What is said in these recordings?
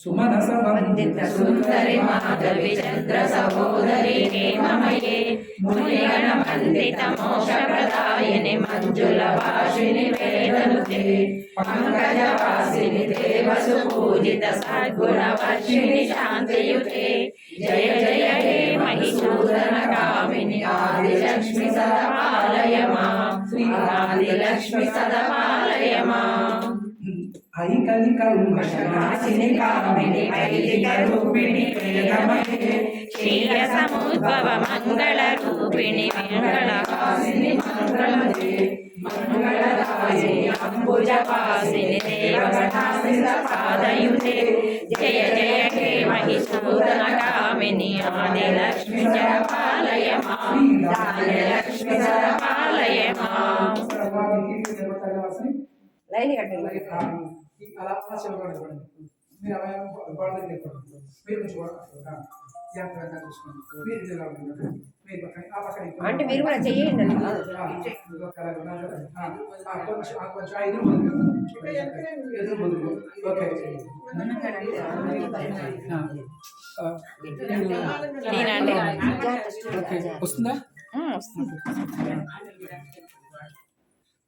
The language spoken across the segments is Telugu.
సుమనస వందిత సుందరి మాధవి చంద్ర సహోదరి హేమమయే మునిగణ వందిత మోక్ష ప్రదాయిని మంజుల భాషిని వేదనుతే పంకజ వాసిని దేవసు పూజిత సద్గుణ వర్షిణి శాంతియుతే జయ జయ హే మహిషూదన కామిని ఆదిలక్ష్మి ಕೈಕಲಿಕ ಉಂಗಶನಾಶಿನಿಕ ಅಮಿನಿ ಕೈಲಿಕ ರೂಪಿಣಿ ಪ್ರಿಯಮಯೇ ಕ್ಷೀರ ಸಮುದ್ಭವ ಮಂಗಳ ರೂಪಿಣಿ ಮಂಗಳ ಕಾಸಿನಿ ಮಂಗಳೇ ಮಂಗಳದಾಯೇ ಅಂಬುಜ ಪಾಸಿನಿ ದೇವಗಣಾಸಿತ ಪಾದಯುತೆ ಜಯ ಜಯ ಹೇ ಮಹಿಷೂದನ ಕಾಮಿನಿ ಆದಿ ಲಕ್ಷ್ಮಿ ಜಯ ಪಾಲಯ ಮಾಂ ದಾಯ ಲಕ್ಷ್ಮಿ ಜಯ ಪಾಲಯ ಮಾಂ చిలబడండి మీరు అవయవం బాడీ చెప్పండి మీరు కొంచెం జాగ్రత్తగా చూసుకోండి మీరు ఆ పక్కన అంటే మీరు కూడా చేయండి వస్తుందా వస్తుంది.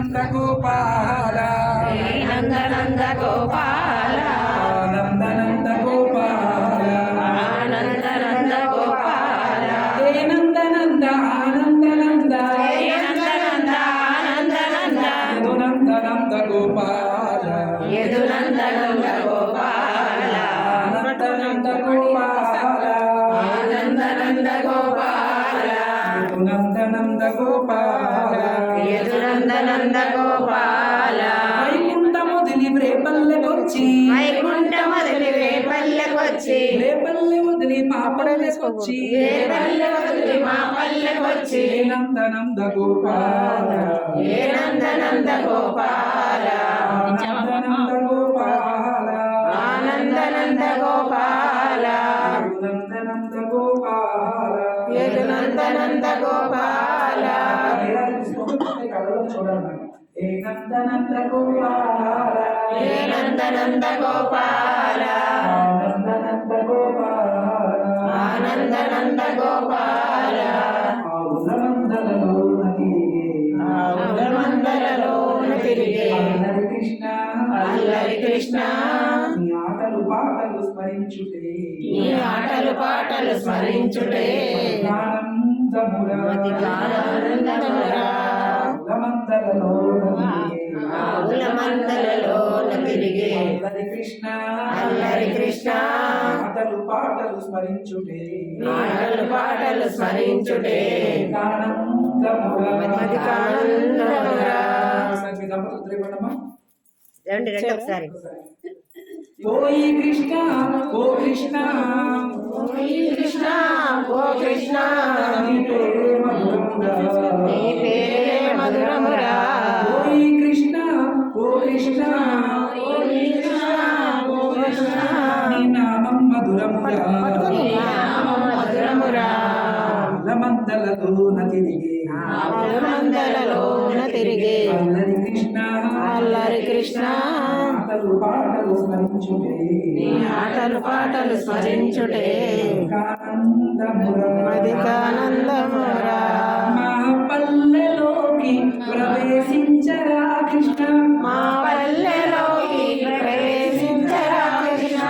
నంద నంద గోపాల హే నందనంద గోపాల ఆనంద నంద గోపాల ఆనంద నంద గోపాల హే నంద నంద ఆనంద నంద హే నందనంద ఆనంద నంద నంద నంద గోపాల యదు నంద నంద గోపాల ఆనంద నంద గోపాల ఆనంద నంద గోపాల నంద నంద గోపాల నందగోపాల వైకుంఠము దిలి రేపల్లెకొచ్చి వైకుంఠము దిలి రేపల్లెకొచ్చి రేపల్లె వదిలి మా రేపల్లె వదిలి మా నంద నంద గోపాల ఏ నంద నంద గోపాల నందనంద గోపాల ఏ నందనంద గోపాల నందనంద గోపాల ఆనందనంద గోపాల అల్లరి కృష్ణ అల్లరి కృష్ణ నీ ఆటలు పాటలు స్మరించుటే। ఈ ఆటలు పాటలు స్మరించుటే। ఆనందమురా ఆనందమురా మందలలో ఆవుల మందలలోన తిరిగే హరి కృష్ణ. హరి కృష్ణ. మాటలు పాటలు స్మరించుటే. మాటలు పాటలు స్మరించుటే. రండి రండి ఒకసారి. పోయి కృష్ణ ఓ కృష్ణ. పోయి కృష్ణ ఓ కృష్ణ. నీ పేరే మధురమురా. పోయి కృష్ణ కృష్ణ నీ నామం మధురమురా మందలలోన తిరిగే పురమందరలోన తిరిగే అల్లరి కృష్ణ. ఆటలు పాటలు స్మరించుటే. అధికానందమురా పల్లెలోకి ప్రవేశించరా కృష్ణ. మా పల్లెలోకి ప్రవేశించరా కృష్ణ.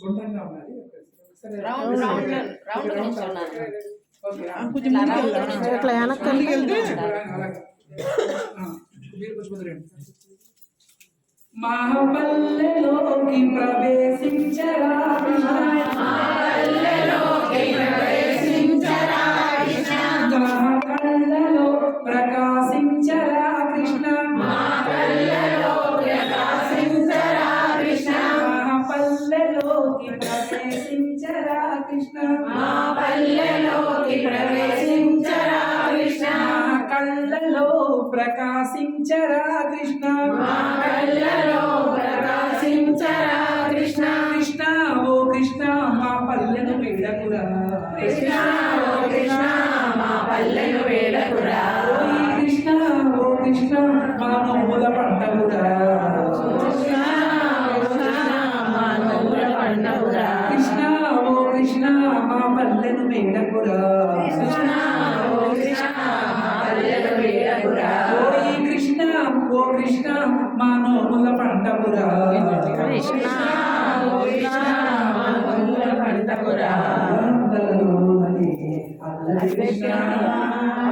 గుండ్రంగా ఉన్నది. అట్లా ప్రవేశించరా? మహాబల్లెలోకి ప్రవేశించరా? ప్రవేశించరా కృష్ణ మా కళ్ళలో ప్రకాశించరా కృష్ణ. కృష్ణ ఓ కృష్ణ మా పల్లెను వీడకురా కృష్ణ ఓ కృష్ణ మా పల్లెను వీడకురా కృష్ణ ఓ కృష్ణ మా నవ్వుల పంటకురా కృష్ణ ఓ కృష్ణ మా పల్లెను వీడకురా కృష్ణ ఓ కృష్ణ మా పల్లెను వీడకురా ఓ కృష్ణ ఓ కృష్ణ మా నవ్వుల పంటకురా కృష్ణ ఓ కృష్ణ.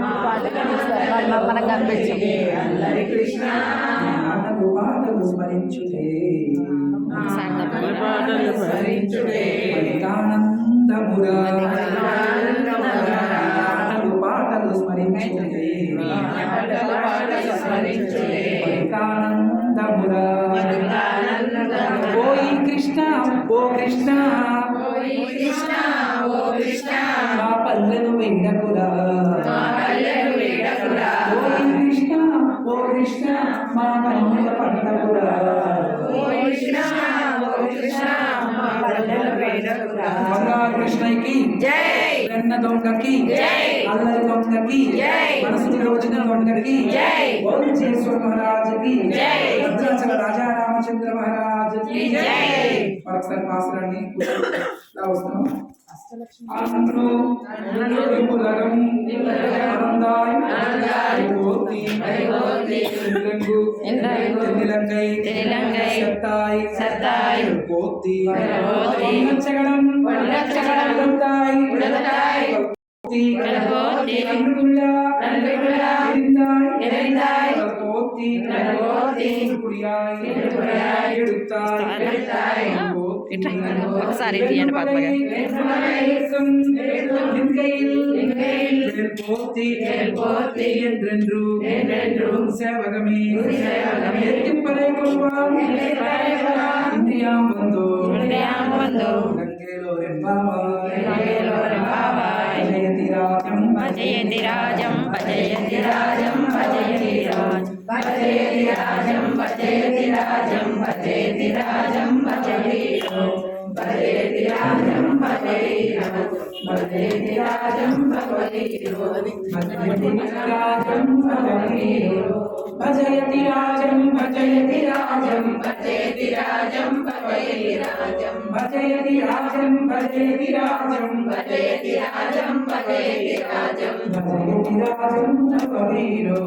మా. మనకు అల్లరి కృష్ణ. ఆటలు పాటలు స్మరించుటే. పాటలు స్మరించుటే. ఆటలు పాటలు పరికానందమురా ఓయి కృష్ణ ఓ కృష్ణ. మా పల్లెను వెండకురా. ఓయి కృష్ణ ఓ కృష్ణ మా పండకురా. బంగారు కృష్ణకి జై! వెన్న దొంగకి జై! అల్లరి దొంగకి జై! మనసుని రోజున దొంగకి జై! భోజేశ్వర మహారాజుకి జై! భద్రాచల రాజా రామచంద్ర మహారాజుకి జై! మరొకసారి పాసరాన్ని వస్తున్నాం. అన్ను విపులగం ఆనందాయ్ హరిగోతి హరిగోతి பரமபூர்த்தி சகலம் சகலம் உலகத்தாய் போத்தி போத்தி அன்புள்ளா அன்புள்ளா எரிந்தாய். எரிந்தாய். போத்தி போத்தி குடியாய் எடுத்தாய். எடுத்தாய். ஓகேட்டா சாரி இது என்ன பஜயதி ராஜம் பஜயதி ராஜம் பஜயதி ராஜம் பஜயதி ராஜம் பஜயதி ராஜம் பஜயதி ராஜம் वन्दे राजं भगवतीरो राजं भगवतीरो भजयति राजं भजयति राजं भजयति राजं भवयति राजं भजयति राजं भजयति राजं भजयति राजं भजयति राजं भजयति राजं भवतीरो